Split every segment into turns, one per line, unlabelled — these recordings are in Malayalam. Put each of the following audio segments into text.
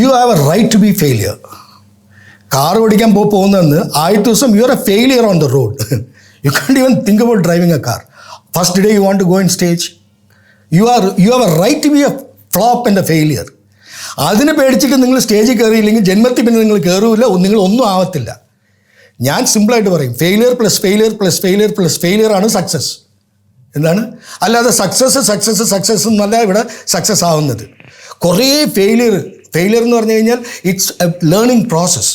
You have a right to be failure car ഓടിക്കാൻ പോ പോകുന്നതെന്ന് ആദ്യത്തെ ദിവസം you are a failure on the road you can't even think about driving a car first day you want to go in stage you are you have a right to be a flop and a failure അതിനെ പേടിച്ചിട്ട് നിങ്ങൾ സ്റ്റേജിൽ കയറിയില്ലെങ്കിൽ ജന്മത്തിൽ പിന്നെ നിങ്ങൾ കയറൂല നിങ്ങൾ ഒന്നും ആവത്തില്ല. ഞാൻ സിമ്പിളായിട്ട് പറയും. Failure plus failure plus failure plus failure ആണ് സക്സസ് എന്താണ്? അല്ലാതെ സക്സസ് സക്സസ് സക്സസ് എന്നല്ല ഇവിടെ സക്സസ് ആവുന്നത്. കുറേ ഫെയിലിയർ ഫെയിലിയർ എന്ന് പറഞ്ഞു കഴിഞ്ഞാൽ ഇറ്റ്സ് എ ലേണിംഗ് പ്രോസസ്സ്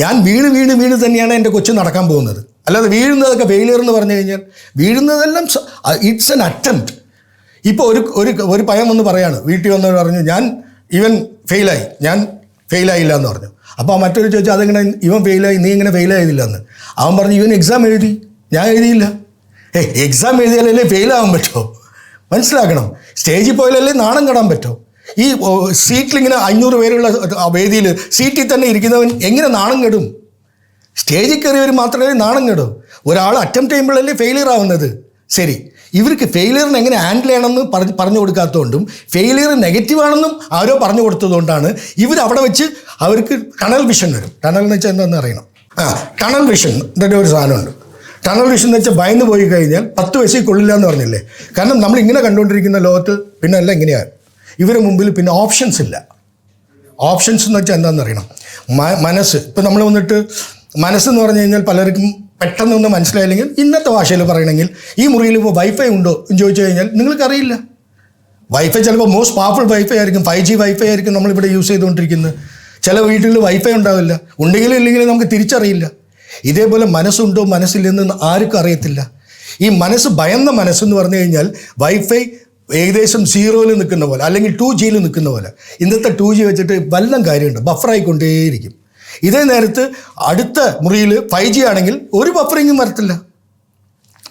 ഞാൻ വീണ് വീണ് വീണ് തന്നെയാണ് എന്റെ കൊച്ചു നടക്കാൻ പോകുന്നത്. അല്ലാതെ വീഴുന്നതൊക്കെ ഫെയിലിയർ എന്ന് പറഞ്ഞു കഴിഞ്ഞാൽ വീഴുന്നതെല്ലാം ഇറ്റ്സ് എൻ അറ്റംപ്റ്റ് ഇപ്പോൾ ഒരു ഒരു ഒരു പയം വന്ന് പറയാണ്. വീട്ടിൽ വന്നവർ പറഞ്ഞു ഞാൻ ഇവൻ ഫെയിലായി ഞാൻ ഫെയിലായില്ല എന്ന് പറഞ്ഞു. അപ്പോൾ മറ്റൊരു ചോദിച്ചു അതെങ്ങനെ ഇവൻ ഫെയിലായി നീ ഇങ്ങനെ ഫെയിലായതില്ല എന്ന്. അവൻ പറഞ്ഞു ഇവൻ എക്സാം എഴുതി. ഞാൻ എഴുതിയില്ല. ഏ എക്സാം എഴുതിയാലല്ലേ ഫെയിലാവാൻ പറ്റുമോ മനസ്സിലാക്കണം. സ്റ്റേജിൽ പോയാലല്ലേ നാണം കെടാൻ പറ്റുമോ ഈ സീറ്റിലിങ്ങനെ അഞ്ഞൂറ് പേരുള്ള വേദിയിൽ സീറ്റിൽ തന്നെ ഇരിക്കുന്നവൻ എങ്ങനെ നാണം കെടും? സ്റ്റേജിൽ കയറിയവർ മാത്രമേ നാണം കെടും. ഒരാൾ അറ്റംപ്റ്റ് ചെയ്യുമ്പോഴല്ലേ ഫെയിലിയർ ആവുന്നത്? ശരി. ഇവർക്ക് ഫെയിലിയറിനെ എങ്ങനെ ഹാൻഡിൽ ചെയ്യണമെന്ന് പറഞ്ഞ് പറഞ്ഞു കൊടുക്കാത്തതുകൊണ്ടും ഫെയിലിയർ നെഗറ്റീവാണെന്നും ആരോ പറഞ്ഞു കൊടുത്തതുകൊണ്ടാണ് ഇവർ അവിടെ വെച്ച് അവർക്ക് ടണൽ വിഷൻ വരും. ടണൽ എന്ന് വെച്ചാൽ എന്താണെന്ന് അറിയണം? ആ ടണൽ വിഷൻ ഇതിന്റെ ഒരു സാധനമുണ്ട്. ടണൽ വിഷൻ എന്ന് വെച്ചാൽ ഭയന്ന് പോയി കഴിഞ്ഞാൽ പത്ത് വയസ്സിൽ കൊള്ളില്ല എന്ന് പറഞ്ഞില്ലേ? കാരണം നമ്മൾ ഇങ്ങനെ കണ്ടുകൊണ്ടിരിക്കുന്ന ലോകത്ത് പിന്നെ എല്ലാം ഇങ്ങനെയാണ്. ഇവരുടെ മുമ്പിൽ പിന്നെ ഓപ്ഷൻസ് ഇല്ല. ഓപ്ഷൻസ് എന്ന് വെച്ചാൽ എന്താണെന്ന് അറിയണം? മനസ്സ്. ഇപ്പം നമ്മൾ വന്നിട്ട് മനസ്സെന്ന് പറഞ്ഞു കഴിഞ്ഞാൽ പലർക്കും പെട്ടെന്നൊന്നും മനസ്സിലായില്ലെങ്കിൽ ഇന്നത്തെ ഭാഷയിൽ പറയണമെങ്കിൽ ഈ മുറിയിൽ ഇപ്പോൾ വൈഫൈ ഉണ്ടോ എന്ന് ചോദിച്ചു കഴിഞ്ഞാൽ നിങ്ങൾക്കറിയില്ല. വൈഫൈ ചിലപ്പോൾ മോസ്റ്റ് പവർഫുൾ വൈഫൈ ആയിരിക്കും. ഫൈവ് ജി വൈഫൈ ആയിരിക്കും നമ്മളിവിടെ യൂസ് ചെയ്തുകൊണ്ടിരിക്കുന്നത്. ചില വീട്ടിൽ വൈഫൈ ഉണ്ടാവില്ല. ഉണ്ടെങ്കിലും ഇല്ലെങ്കിലും നമുക്ക് തിരിച്ചറിയില്ല. ഇതേപോലെ മനസ്സുണ്ടോ മനസ്സില്ലെന്ന് ആർക്കും അറിയത്തില്ല. ഈ മനസ്സ് ഭയന്ന മനസ്സെന്ന് പറഞ്ഞു കഴിഞ്ഞാൽ വൈഫൈ ഏകദേശം സീറോയിൽ നിൽക്കുന്ന പോലെ അല്ലെങ്കിൽ ടു ജിയിൽ നിൽക്കുന്ന പോലെ ഇന്നത്തെ ടു ജി വെച്ചിട്ട് വല്ലം കാര്യമുണ്ട്. ബഫറായിക്കൊണ്ടേയിരിക്കും ഇതേ നേരത്ത് അടുത്ത മുറിയിൽ ഫൈവ് ജി ആണെങ്കിൽ ഒരു ബഫറിങ്ങും വരത്തില്ല.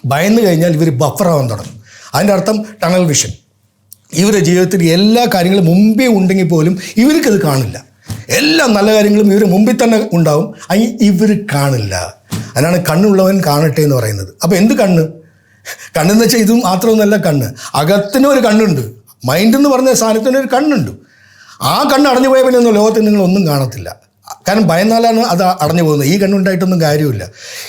ഭയന്ന് കഴിഞ്ഞാൽ ഇവർ ബഫറാവാൻ തുടങ്ങും. അതിന്റെ അർത്ഥം ടണൽ വിഷൻ ഇവരുടെ ജീവിതത്തിൽ എല്ലാ കാര്യങ്ങളും മുമ്പേ ഉണ്ടെങ്കിൽ പോലും ഇവർക്കത് കാണില്ല. എല്ലാ നല്ല കാര്യങ്ങളും ഇവർ മുമ്പിൽ തന്നെ ഉണ്ടാവും. അത് ഇവർ കാണില്ല. അതിനാണ് കണ്ണുള്ളവൻ കാണട്ടെ എന്ന് പറയുന്നത്. അപ്പോൾ എന്ത് കണ്ണ്? കണ്ണെന്ന് വെച്ചാൽ ഇതും മാത്രമൊന്നുമല്ല കണ്ണ്. അകത്തിന് ഒരു കണ്ണുണ്ട്. മൈൻഡ് എന്ന് പറഞ്ഞ സാധനത്തിന് ഒരു കണ്ണുണ്ട്. ആ കണ്ണ് അടഞ്ഞു പോയ പിന്നെ ഒന്നും ലോകത്തിൽ നിങ്ങൾ ഒന്നും കാണത്തില്ല. കാരണം ഭയന്നാലാണ് അത് അടഞ്ഞു പോകുന്നത്. ഈ കണ്ണുണ്ടായിട്ടൊന്നും കാര്യമില്ല.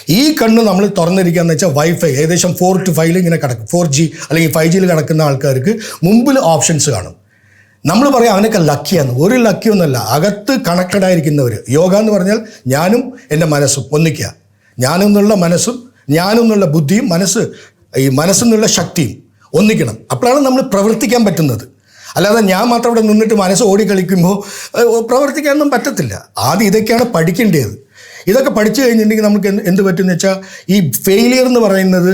ഈ കണ്ണ് നമ്മൾ തുറന്നിരിക്കുക എന്ന് വെച്ചാൽ വൈഫൈ ഏകദേശം ഫോർ ടു ഫൈവിൽ ഇങ്ങനെ കിടക്കും. ഫോർ ജി അല്ലെങ്കിൽ ഫൈവ് ജിയിൽ കിടക്കുന്ന ആൾക്കാർക്ക് മുമ്പിൽ ഓപ്ഷൻസ് കാണും. നമ്മൾ പറയും അവനൊക്കെ ലക്കിയാണ് ഒരു ലക്കിയൊന്നുമല്ല അകത്ത് കണക്റ്റഡ് ആയിരിക്കുന്നവർ യോഗ എന്ന് പറഞ്ഞാൽ ഞാനും എന്റെ മനസ്സും ഒന്നിക്കുക. ഞാനും എന്നുള്ള മനസ്സും ഞാനും എന്നുള്ള ബുദ്ധിയും മനസ്സ് ഈ മനസ്സെന്നുള്ള ശക്തിയും ഒന്നിക്കണം. അപ്പോഴാണ് നമ്മൾ പ്രവർത്തിക്കാൻ പറ്റുന്നത്. അല്ലാതെ ഞാൻ മാത്രം ഇവിടെ നിന്നിട്ട് മനസ്സ് ഓടിക്കളിക്കുമ്പോൾ പ്രവർത്തിക്കാനൊന്നും പറ്റത്തില്ല. ആദ്യം ഇതൊക്കെയാണ് പഠിക്കേണ്ടത്. ഇതൊക്കെ പഠിച്ചു കഴിഞ്ഞിട്ടുണ്ടെങ്കിൽ നമുക്ക് എന്ത് എന്ത് പറ്റുമെന്ന് വെച്ചാൽ ഈ ഫെയിലിയർ എന്ന് പറയുന്നത്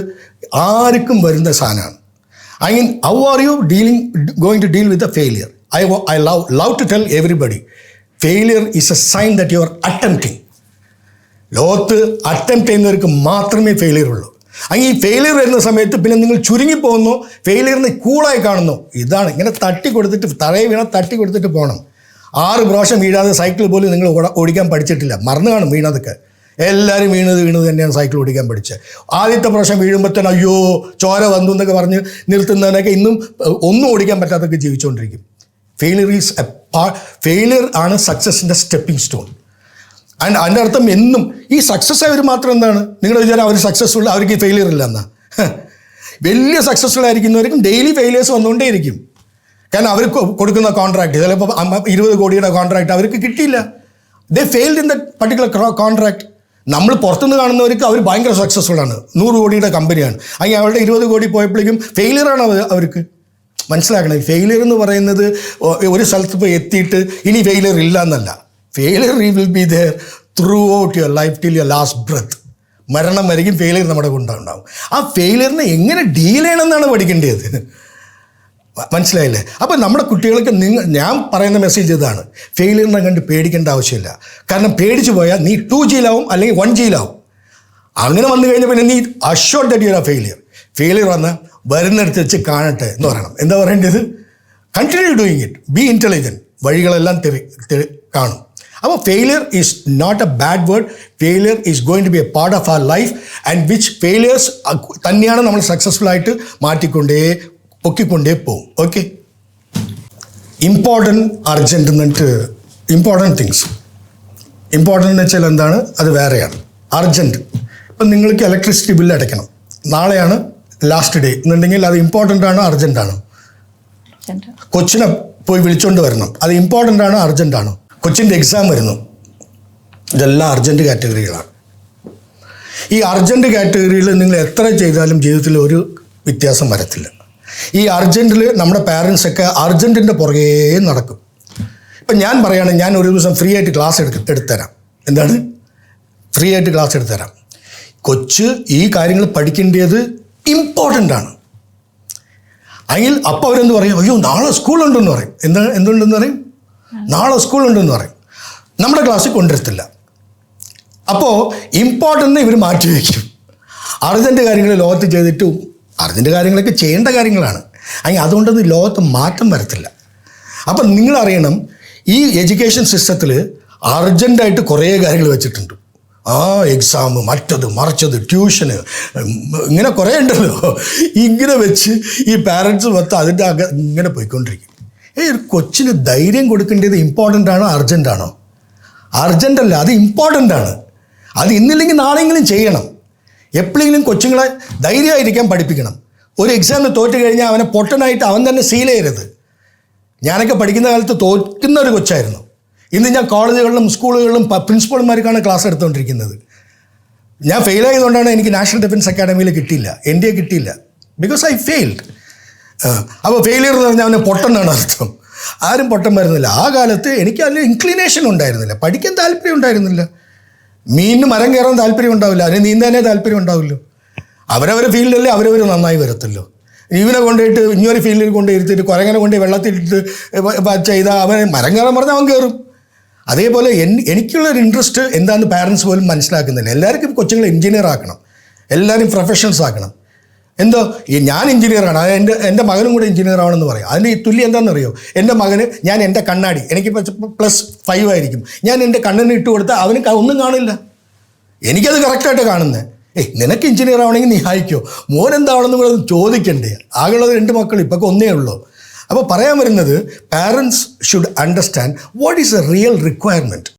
ആർക്കും വരുന്ന സാധനമാണ്. I mean how are you dealing going to deal with a failure I I love love to tell everybody failure is a sign that you are attempting ലോകത്ത് അറ്റംപ്റ്റ് ചെയ്യുന്നവർക്ക് മാത്രമേ ഫെയിലിയർ ഉള്ളൂ. അങ്ങനെ ഈ ഫെയിലിയർ വരുന്ന സമയത്ത് പിന്നെ നിങ്ങൾ ചുരുങ്ങിപ്പോകുന്നു ഫെയിലിയറിനെ കൂളായി കാണുന്നു. ഇതാണ് ഇങ്ങനെ തട്ടി കൊടുത്തിട്ട് തറയെ വീണ തട്ടി കൊടുത്തിട്ട് പോകണം. ആറ് പ്രാവശ്യം വീഴാതെ സൈക്കിൾ പോലും നിങ്ങൾ ഓടിക്കാൻ പഠിച്ചിട്ടില്ല. മറന്നു കാണും വീണതൊക്കെ. എല്ലാവരും വീണത് വീണത് തന്നെയാണ് സൈക്കിൾ ഓടിക്കാൻ പഠിച്ചത്. ആദ്യത്തെ പ്രാവശ്യം വീഴുമ്പോഴത്തേന് അയ്യോ ചോര വന്നു എന്നൊക്കെ പറഞ്ഞ് നിർത്തുന്നതിനൊക്കെ ഇന്നും ഒന്നും ഓടിക്കാൻ പറ്റാത്തൊക്കെ ജീവിച്ചുകൊണ്ടിരിക്കും. ഫെയിലിയർ ഈസ് എ ഫെയിലിയർ ആണ് സക്സസിന്റെ സ്റ്റെപ്പിംഗ് സ്റ്റോൺ ആൻഡ് അതിന്റെ അർത്ഥം എന്നും ഈ സക്സസ് ആയവർ മാത്രം എന്താണ്? നിങ്ങളുടെ വിചാരം അവർ സക്സസ്ഫുൾ അവർക്ക് ഫെയിലിയർ ഇല്ല എന്നാ. വലിയ സക്സസ്ഫുൾ ആയിരിക്കുന്നവർക്കും ഡെയിലി ഫെയിലിയേഴ്സ് വന്നുകൊണ്ടേയിരിക്കും കാരണം അവർ കൊ- കൊടുക്കുന്ന കോൺട്രാക്ട് ചിലപ്പോൾ ഇരുപത് കോടിയുടെ കോൺട്രാക്ട് അവർക്ക് കിട്ടിയില്ല. They failed in the particular contract നമ്മൾ പുറത്തുനിന്ന് കാണുന്നവർക്ക് അവർ ഭയങ്കര സക്സസ്ഫുൾ ആണ്. നൂറ് കോടിയുടെ കമ്പനിയാണ്. അങ്ങനെ അവരുടെ ഇരുപത് കോടി പോയപ്പോഴേക്കും ഫെയിലിയറാണ് അവർ അവർക്ക്. മനസ്സിലാക്കണം. ഫെയിലിയർ എന്ന് പറയുന്നത് ഒരു സ്ഥലത്ത് പോയി എത്തിയിട്ട് ഇനി ഫെയിലിയർ ഇല്ല എന്നല്ല. Failure will be there throughout your life till your last breath മരണം വരെയും ഫെയിലിയർ നമ്മുടെ കൊണ്ടുണ്ടാവും ആ ഫെയിലിയറിനെ എങ്ങനെ ഡീൽ ചെയ്യണമെന്നാണ് പഠിക്കേണ്ടത്? മനസ്സിലായില്ലേ? അപ്പോൾ നമ്മുടെ കുട്ടികൾക്ക് നിങ്ങൾ ഞാൻ പറയുന്ന മെസ്സേജ് ഇതാണ്. ഫെയിലിയറിനെ കണ്ട് പേടിക്കേണ്ട ആവശ്യമില്ല. കാരണം പേടിച്ചു പോയാൽ നീ ടു ജിയിലാവും അല്ലെങ്കിൽ വൺ ജിയിലാവും അങ്ങനെ വന്നു കഴിഞ്ഞാൽ പിന്നെ നീ assure that you are failure failure വന്ന് വരുന്നിടത്ത് വെച്ച് കാണട്ടെ എന്ന് പറയണം. എന്താ പറയേണ്ടത്? Continue doing it be intelligent വഴികളെല്ലാം തെളി കാണും. അപ്പോൾ failure is not a bad word failure is going to be a part of our life and which failures തന്നെയാണ് നമ്മൾ സക്സസ്ഫുൾ ആയിട്ട് മാറ്റിക്കൊണ്ടേ പൊക്കിക്കൊണ്ടേ പോകും. ഓക്കെ ഇമ്പോർട്ടന്റ് അർജന്റ് എന്നിട്ട് ഇമ്പോർട്ടന്റ് തിങ്സ് ഇമ്പോർട്ടന്റ് എന്ന് വെച്ചാൽ എന്താണ്? അത് വേറെയാണ്. അർജന്റ് ഇപ്പം നിങ്ങൾക്ക് ഇലക്ട്രിസിറ്റി ബില്ല് അടയ്ക്കണം. നാളെയാണ് ലാസ്റ്റ് ഡേ എന്നുണ്ടെങ്കിൽ അത് ഇമ്പോർട്ടന്റ് ആണോ അർജന്റ് ആണോ? കൊച്ചിനെ പോയി വിളിച്ചുകൊണ്ട് വരണം. അത് ഇമ്പോർട്ടന്റ് ആണോ അർജന്റ് ആണ്? കൊച്ചിന്റെ എക്സാം വരുന്നു. ഇതെല്ലാം അർജന്റ് കാറ്റഗറികളാണ് ഈ അർജന്റ് കാറ്റഗറിയിൽ നിങ്ങൾ എത്ര ചെയ്താലും ജീവിതത്തിൽ ഒരു വ്യത്യാസം വരത്തില്ല. ഈ അർജന്റിൽ നമ്മുടെ പാരൻസൊക്കെ അർജന്റിന്റെ പുറകേ നടക്കും. ഇപ്പം ഞാൻ പറയുകയാണെങ്കിൽ ഞാൻ ഒരു ദിവസം ഫ്രീ ആയിട്ട് ക്ലാസ് എടുക്ക എടുത്തുതരാം. എന്താണ്? ഫ്രീ ആയിട്ട് ക്ലാസ് എടുത്തുതരാം. കൊച്ച് ഈ കാര്യങ്ങൾ പഠിക്കേണ്ടത് ഇമ്പോർട്ടന്റ് ആണ്. അതിൽ അപ്പോൾ അവരെന്ത് പറയും? അയ്യോ നാളെ സ്കൂളുണ്ടെന്ന് പറയും. എന്താ എന്തുണ്ടെന്ന് പറയും? നാളെ സ്കൂളുണ്ടെന്ന് പറയും. നമ്മുടെ ക്ലാസ്സിൽ കൊണ്ടുവരത്തില്ല. അപ്പോൾ ഇമ്പോർട്ടന്റ് ഇവർ മാറ്റി വയ്ക്കും. അർജന്റ് കാര്യങ്ങൾ ലോകത്ത് ചെയ്തിട്ടും അർജന്റ് കാര്യങ്ങളൊക്കെ ചെയ്യേണ്ട കാര്യങ്ങളാണ്. അല്ലെങ്കിൽ അതുകൊണ്ടൊന്നും ലോകത്ത് മാറ്റം വരത്തില്ല. അപ്പം നിങ്ങളറിയണം ഈ എഡ്യൂക്കേഷൻ സിസ്റ്റത്തിൽ അർജന്റായിട്ട് കുറേ കാര്യങ്ങൾ വെച്ചിട്ടുണ്ട്. ആ എക്സാം മറ്റത് മറിച്ചത് ട്യൂഷന് ഇങ്ങനെ കുറേ ഉണ്ടല്ലോ. ഇങ്ങനെ വെച്ച് ഈ പാരൻസ് മൊത്തം അതിന്റെ അക ഇങ്ങനെ പോയിക്കൊണ്ടിരിക്കും. ഏ ഒരു കൊച്ചിന് ധൈര്യം കൊടുക്കേണ്ടത് ഇമ്പോർട്ടന്റ് ആണോ അർജന്റ് ആണോ? അർജന്റ് അല്ല അത് ഇമ്പോർട്ടന്റ് ആണ്. അത് ഇന്നില്ലെങ്കിൽ നാളെയെങ്കിലും ചെയ്യണം. എപ്പോഴെങ്കിലും കൊച്ചുങ്ങളെ ധൈര്യമായിരിക്കാൻ പഠിപ്പിക്കണം. ഒരു എക്സാമിന് തോറ്റു കഴിഞ്ഞാൽ അവനെ പൊട്ടനായിട്ട് അവൻ തന്നെ സീൽ ചെയ്യരുത്. ഞാനൊക്കെ പഠിക്കുന്ന കാലത്ത് തോൽക്കുന്ന ഒരു കൊച്ചായിരുന്നു. ഇന്ന് ഞാൻ കോളേജുകളിലും സ്കൂളുകളിലും പ്രിൻസിപ്പൾമാർക്കാണ് ക്ലാസ് എടുത്തുകൊണ്ടിരിക്കുന്നത്. ഞാൻ ഫെയിൽ ആയതുകൊണ്ടാണ് എനിക്ക് നാഷണൽ ഡിഫൻസ് അക്കാഡമിയിൽ കിട്ടിയില്ല. എൻ ഡി എ കിട്ടിയില്ല. ബിക്കോസ് ഐ ഫെയിൽഡ് അപ്പോൾ ഫെയിലിയർ എന്ന് പറഞ്ഞാൽ അവന് പൊട്ടെന്നാണ് അർത്ഥം. ആരും പൊട്ടം വരുന്നില്ല. ആ കാലത്ത് എനിക്ക് അതിന് ഇൻക്ലിനേഷൻ ഉണ്ടായിരുന്നില്ല. പഠിക്കാൻ താല്പര്യം ഉണ്ടായിരുന്നില്ല. മീനിന് മരം കയറാൻ താല്പര്യം ഉണ്ടാവില്ല. അതിന് നീന്താനേ താല്പര്യം ഉണ്ടാവില്ലോ. അവരവരെ ഫീൽഡല്ലേ അവരവർ നന്നായി വരത്തല്ലോ ഇവനെ കൊണ്ടുപോയിട്ട് ഇനിയൊരു ഫീൽഡിൽ കൊണ്ട് ഇരുത്തിയിട്ട് കുരങ്ങനെ കൊണ്ട് വെള്ളത്തിലിട്ട് ചെയ്താൽ അവൻ മരം കയറാൻ പറഞ്ഞാൽ അവൻ കയറും. അതേപോലെ എൻ എനിക്കുള്ളൊരു ഇൻട്രസ്റ്റ് എന്താണെന്ന് പാരൻസ് പോലും മനസ്സിലാക്കുന്നില്ല. എല്ലാവർക്കും കൊച്ചുങ്ങളെ എഞ്ചിനീയർ ആക്കണം. എല്ലാവരും പ്രൊഫഷണൽസ് ആക്കണം. എന്തോ? ഞാൻ എഞ്ചിനീയറാണ് അത് എന്റെ എന്റെ മകനും കൂടെ എഞ്ചിനീയർ ആവണമെന്ന് പറയും. അതിന്റെ ഈ തുല്യം എന്താണെന്നറിയോ? എന്റെ മകന് ഞാൻ എന്റെ കണ്ണാടി എനിക്ക് പ്ലസ് ഫൈവ് ആയിരിക്കും. ഞാൻ എന്റെ കണ്ണിന് ഇട്ട് കൊടുത്താൽ അവന് ഒന്നും കാണില്ല. എനിക്കത് കറക്റ്റായിട്ട് കാണുന്നത് ഏയ് നിനക്ക് എഞ്ചിനീയർ ആവണമെങ്കിൽ നീ ഹായിക്കോ മോൻ എന്താവണമെന്ന് കൂടെ ചോദിക്കണ്ടേ? ആകെയുള്ളത് രണ്ട് മക്കൾ ഇപ്പൊക്കെ ഒന്നേ ഉള്ളൂ. അപ്പോൾ പറയാൻ വരുന്നത് parents should understand what is a real requirement